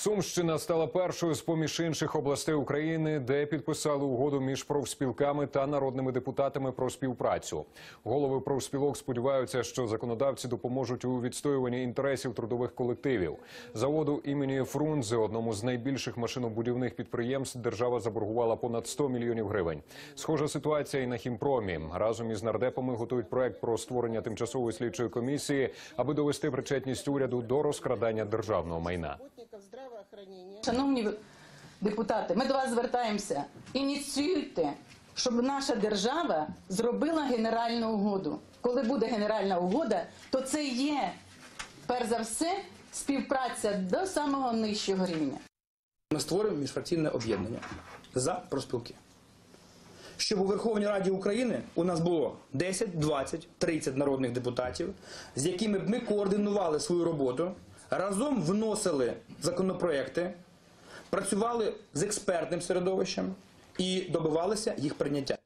Сумщина стала першою з поміж інших областей України, де підписали угоду між профспілками та народними депутатами про співпрацю. Голови профспілок сподіваються, що законодавці допоможуть у відстоюванні інтересів трудових колективів. Заводу імені Фрунзе, одному з найбільших машинобудівних підприємств, держава заборгувала понад 100 мільйонів гривень. Схожа ситуація і на хімпромі. Разом із нардепами готують проект про створення тимчасової слідчої комісії, аби довести причетність уряду до розкрадання державного майна. здравоохранения. Шановні депутати, ми до вас звертаємося. Ініціюйте, щоб наша держава зробила генеральну угоду. Коли буде генеральна угода, то це є перш за все співпраця до самого нижчого рівня. Ми створюємо міжфракційне об'єднання за проспілки. Щоб у Верховній Раді України у нас було 10, 20, 30 народних депутатів, з якими б ми координували свою роботу, разом вносили законопроекти, працювали з експертним середовищем і добивалися їх прийняття.